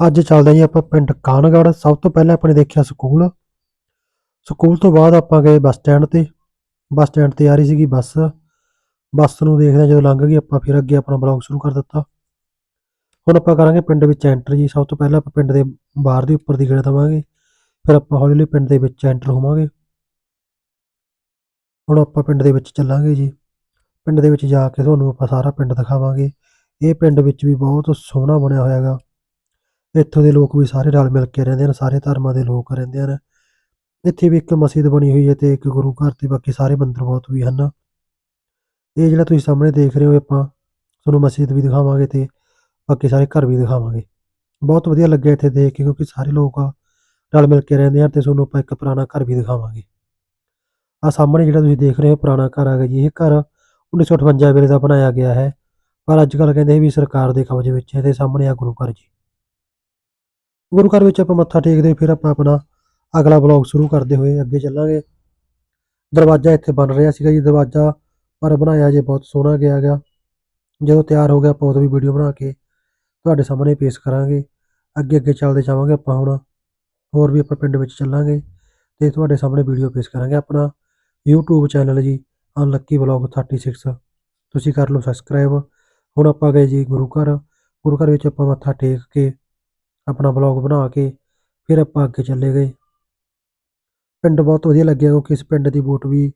ਅੱਜ ਚੱਲਦੇ ਹਾਂ ਜੀ ਆਪਾਂ ਪਿੰਡ ਕਾਨਗੜ੍ਹ ਸਭ ਤੋਂ ਪਹਿਲਾਂ ਆਪਾਂ ਨੇ ਦੇਖਿਆ ਸਕੂਲ। ਸਕੂਲ ਤੋਂ ਬਾਅਦ ਆਪਾਂ ਗਏ ਬੱਸ ਸਟੈਂਡ ਤੇ। ਬੱਸ ਸਟੈਂਡ ਤੇ ਆ ਰਹੀ ਸੀਗੀ ਬੱਸ। ਬੱਸ ਨੂੰ ਦੇਖਦੇ ਜਦੋਂ ਲੰਘ ਗਈ ਆਪਾਂ ਫਿਰ ਅੱਗੇ ਆਪਣਾ ਬਲੌਗ ਸ਼ੁਰੂ ਕਰ ਦਿੱਤਾ। ਹੁਣ ਆਪਾਂ ਕਰਾਂਗੇ ਪਿੰਡ ਵਿੱਚ ਐਂਟਰ ਜੀ। ਸਭ ਤੋਂ ਪਹਿਲਾਂ ਆਪਾਂ ਪਿੰਡ ਦੇ ਬਾਹਰ ਦੀ ਉੱਪਰ ਦੀ ਗੇੜਾ ਦੇਵਾਂਗੇ। ਫਿਰ ਆਪਾਂ ਹੌਲੀ ਹੌਲੀ ਪਿੰਡ ਦੇ ਵਿੱਚ ਐਂਟਰ ਹੋਵਾਂਗੇ। ਹੁਣ ਆਪਾਂ ਪਿੰਡ ਦੇ ਵਿੱਚ ਚੱਲਾਂਗੇ ਜੀ। ਪਿੰਡ ਦੇ ਵਿੱਚ ਜਾ ਕੇ ਤੁਹਾਨੂੰ ਆਪਾਂ ਸਾਰਾ ਪਿੰਡ ਦਿਖਾਵਾਂਗੇ। ਇਹ ਪਿੰਡ ਵਿੱਚ ਵੀ ਬਹੁਤ ਸੋਹਣਾ ਬਣਿਆ ਹੋਇਆ ਹੈਗਾ ਇੱਥੋਂ ਦੇ ਲੋਕ ਵੀ ਸਾਰੇ ਰਲ ਮਿਲ ਕੇ ਰਹਿੰਦੇ ਹਨ, ਸਾਰੇ ਧਰਮਾਂ ਦੇ ਲੋਕ ਰਹਿੰਦੇ ਹਨ। ਇੱਥੇ ਵੀ ਇੱਕ ਮਸਜਿਦ ਬਣੀ ਹੋਈ ਹੈ ਤੇ ਇੱਕ ਗੁਰੂ ਘਰ ਤੇ ਬਾਕੀ ਸਾਰੇ ਮੰਦਰ ਬਹੁਤ ਵੀ ਹਨ। ਇਹ ਜਿਹੜਾ ਤੁਸੀਂ ਸਾਹਮਣੇ ਦੇਖ ਰਹੇ ਹੋ ਆਪਾਂ ਤੁਹਾਨੂੰ ਮਸਜਿਦ ਵੀ ਦਿਖਾਵਾਂਗੇ ਤੇ ਬਾਕੀ ਸਾਰੇ ਘਰ ਵੀ ਦਿਖਾਵਾਂਗੇ। ਬਹੁਤ ਵਧੀਆ ਲੱਗਿਆ ਇੱਥੇ ਦੇਖ ਕੇ ਕਿਉਂਕਿ ਸਾਰੇ ਲੋਕ ਰਲ ਮਿਲ ਕੇ ਰਹਿੰਦੇ ਹਨ ਤੇ ਤੁਹਾਨੂੰ ਆਪਾਂ ਇੱਕ ਪੁਰਾਣਾ ਘਰ ਵੀ ਦਿਖਾਵਾਂਗੇ। ਆ ਸਾਹਮਣੇ ਜਿਹੜਾ ਤੁਸੀਂ ਦੇਖ ਰਹੇ ਹੋ ਪੁਰਾਣਾ ਘਰ ਆ ਗਿਆ ਜੀ। ਇਹ ਘਰ 1958 ਵੇਲੇ ਦਾ ਬਣਾਇਆ ਗਿਆ ਹੈ। ਪਰ ਅੱਜ ਕੱਲ੍ਹ ਕਹਿੰਦੇ ਵੀ ਸਰਕਾਰ ਦੇ ਕਬਜ਼ੇ ਵਿੱਚ ਹੈ ਤੇ ਸਾਹਮਣੇ ਆ ਗੁਰੂ ਘਰ ਜੀ। ਗੁਰੂ ਘਰ ਵਿੱਚ ਆਪਾਂ ਮੱਥਾ ਟੇਕਦੇ, ਫਿਰ ਆਪਾਂ ਆਪਣਾ ਅਗਲਾ ਬਲੌਗ ਸ਼ੁਰੂ ਕਰਦੇ ਹੋਏ ਅੱਗੇ ਚੱਲਾਂਗੇ। ਦਰਵਾਜ਼ਾ ਇੱਥੇ ਬਣ ਰਿਹਾ ਸੀਗਾ ਜੀ, ਦਰਵਾਜ਼ਾ ਪਰ ਬਣਾਇਆ ਜੇ ਬਹੁਤ ਸੋਹਣਾ ਗਿਆ ਗਿਆ ਜਦੋਂ ਤਿਆਰ ਹੋ ਗਿਆ, ਆਪਾਂ ਉਦੋਂ ਵੀ ਵੀਡੀਓ ਬਣਾ ਕੇ ਤੁਹਾਡੇ ਸਾਹਮਣੇ ਪੇਸ਼ ਕਰਾਂਗੇ। ਅੱਗੇ ਅੱਗੇ ਚੱਲਦੇ ਜਾਵਾਂਗੇ ਆਪਾਂ ਹੁਣ, ਹੋਰ ਵੀ ਆਪਾਂ ਪਿੰਡ ਵਿੱਚ ਚੱਲਾਂਗੇ ਤੇ ਤੁਹਾਡੇ ਸਾਹਮਣੇ ਵੀਡੀਓ ਪੇਸ਼ ਕਰਾਂਗੇ ਆਪਣਾ YouTube ਚੈਨਲ ਜੀ ਅਨਲੱਕੀ ਬਲੌਗ 36 ਤੁਸੀਂ ਕਰ ਲਓ ਸਬਸਕ੍ਰਾਈਬ ਹੁਣ ਆਪਾਂ ਗਏ ਜੀ ਗੁਰੂ ਘਰ। ਗੁਰੂ ਘਰ ਵਿੱਚ ਆਪਾਂ ਮੱਥਾ ਟੇਕ ਕੇ ਆਪਣਾ ਬਲੌਗ ਬਣਾ ਕੇ ਫਿਰ ਆਪਾਂ ਅੱਗੇ ਚੱਲੇ ਗਏ। ਪਿੰਡ ਬਹੁਤ ਵਧੀਆ ਲੱਗਿਆ ਕਿਉਂਕਿ ਇਸ ਪਿੰਡ ਦੀ ਵੋਟ ਵੀ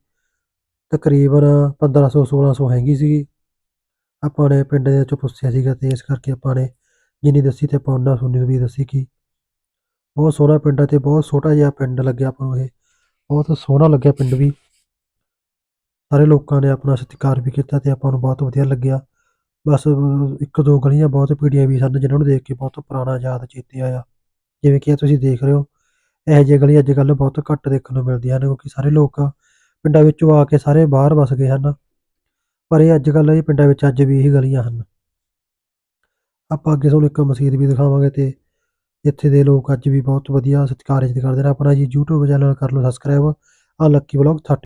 ਤਕਰੀਬਨ 1500 1600 ਹੈਗੀ ਸੀਗੀ। ਆਪਾਂ ਨੇ ਪਿੰਡ ਦੇ ਵਿੱਚੋਂ ਪੁੱਛਿਆ ਸੀਗਾ ਤੇ ਇਸ ਕਰਕੇ ਆਪਾਂ ਨੇ ਜਿੰਨੀ ਦੱਸੀ ਤੇ ਆਪਾਂ ਉਹਨਾਂ ਸੁਣੀ ਵੀ ਦੱਸੀ ਕਿ ਬਹੁਤ ਸੋਹਣਾ ਪਿੰਡ ਹੈ ਤੇ ਬਹੁਤ ਛੋਟਾ ਜਿਹਾ ਪਿੰਡ ਲੱਗਿਆ ਆਪਾਂ ਨੂੰ ਇਹ। ਬਹੁਤ ਸੋਹਣਾ ਲੱਗਿਆ ਪਿੰਡ ਵੀ। ਸਾਰੇ ਲੋਕਾਂ ਨੇ ਆਪਣਾ ਸਤਿਕਾਰ ਵੀ ਕੀਤਾ ਤੇ ਆਪਾਂ ਨੂੰ ਬਹੁਤ ਵਧੀਆ ਲੱਗਿਆ। ਬਸ, ਇੱਕ ਦੋ ਗਲੀਆਂ ਬਹੁਤ ਪੀੜੀਆਂ ਵੀ ਸਨ ਜਿਨ੍ਹਾਂ ਨੂੰ ਦੇਖ ਕੇ ਬਹੁਤ ਪੁਰਾਣਾ ਯਾਦ ਚੇਤੇ ਆਇਆ। ਜਿਵੇਂ ਕਿ ਇਹ ਤੁਸੀਂ ਦੇਖ ਰਹੇ ਹੋ, ਇਹੋ ਜਿਹੀਆਂ ਗਲੀ ਅੱਜ ਕੱਲ੍ਹ ਬਹੁਤ ਘੱਟ ਦੇਖਣ ਨੂੰ ਮਿਲਦੀਆਂ ਹਨ ਕਿਉਂਕਿ ਸਾਰੇ ਲੋਕ ਪਿੰਡਾਂ ਵਿੱਚੋਂ ਆ ਕੇ ਸਾਰੇ ਬਾਹਰ ਵਸ ਗਏ ਹਨ। ਪਰ ਇਹ ਅੱਜ ਕੱਲ੍ਹ ਇਹ ਪਿੰਡਾਂ ਵਿੱਚ ਅੱਜ ਵੀ ਇਹੀ ਗਲੀਆਂ ਹਨ। ਆਪਾਂ ਅੱਗੇ ਤੁਹਾਨੂੰ ਇੱਕ ਮਸਜਿਦ ਵੀ ਦਿਖਾਵਾਂਗੇ ਤੇ ਇੱਥੇ ਦੇ ਲੋਕ ਅੱਜ ਵੀ ਬਹੁਤ ਵਧੀਆ ਸਤਿਕਾਰ ਇੱਜ਼ਤ ਕਰਦੇ ਨੇ। ਆਪਣਾ ਜੀ YouTube ਚੈਨਲ ਕਰ ਲਓ ਸਬਸਕ੍ਰਾਈਬ ਆ ਲੱਕੀ ਬਲੌਗ 30